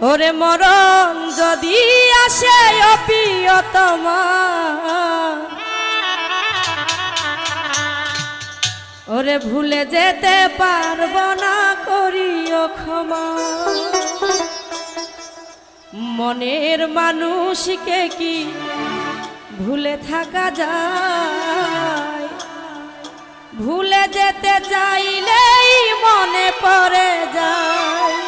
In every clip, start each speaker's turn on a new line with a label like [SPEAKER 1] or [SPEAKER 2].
[SPEAKER 1] ওরে মরণ যদি আসে অপিয়তমা ওরে ভুলে যেতে পারব না, করিও ক্ষমা। মনের মানুষকে কি ভুলে থাকা যায়? ভুলে যেতে চাইলেই মনে পড়ে যায়।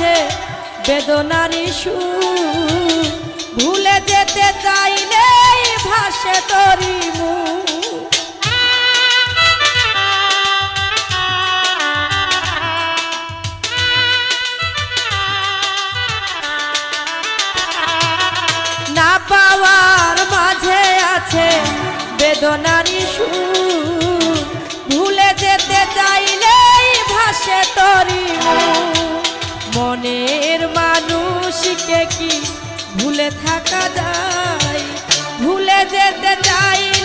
[SPEAKER 1] আছে বেদনারি সু ভুলে যেতে চাইলেই ভাসে তরি মুখ। না পাওয়ার মাঝে আছে বেদনারি সুর কি? ভুলে থাকা যায় ভুলে যেতে চাইলেই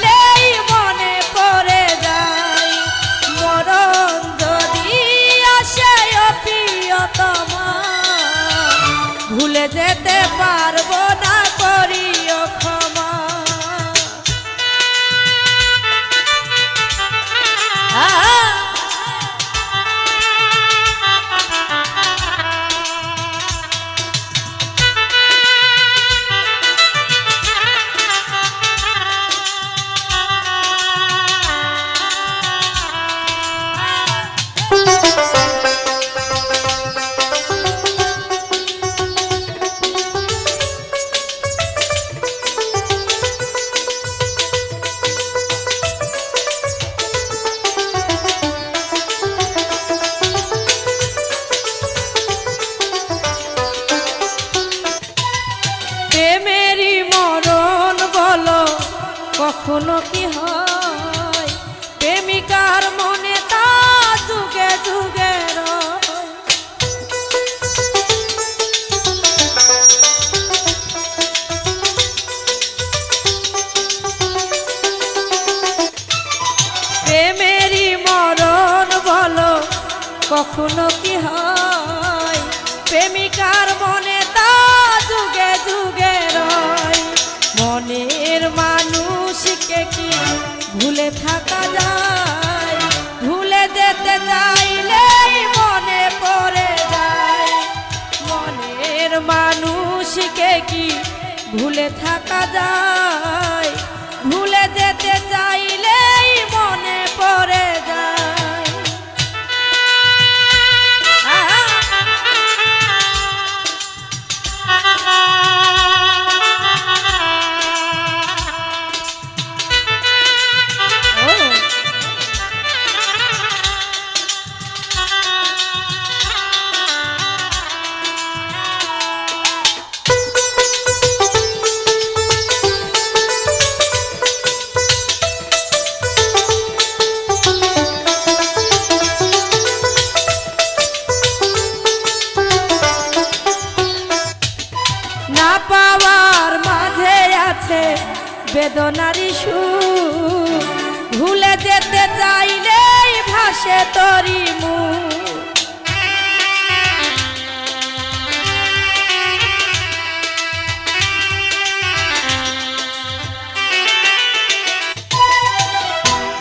[SPEAKER 1] কখনো কি হয়? প্রেমিকার মনে কখনো কি হয়? প্রেমিকার মনে তা যুগে যুগে রয়। মনের মানুষকে কি ভুলে থাকা যায়? ভুলে যেতে চাইলেই মনে পড়ে যায়। মনের মানুষকে কি ভুলে থাকা যায়? পাওয়ার মাঝে আছে বেদনারি সুর ভুলে যেতে চাইলেই ভাসে তরি মুখ।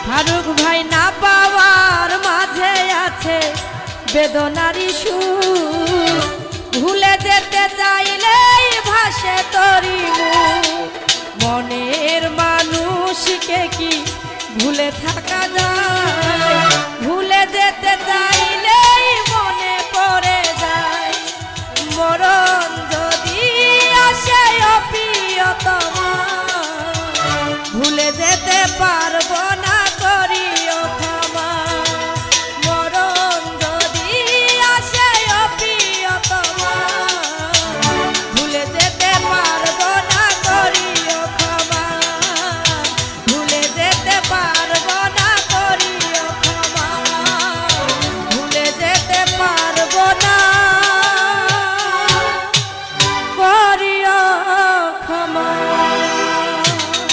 [SPEAKER 1] ফারুক ভাই না পাওয়ার মাঝে আছে বেদনারি সুর ভুলে যেতে চাইলেই ভাসে তরি। মনের মানুষকে কি ভুলে থাকা যায়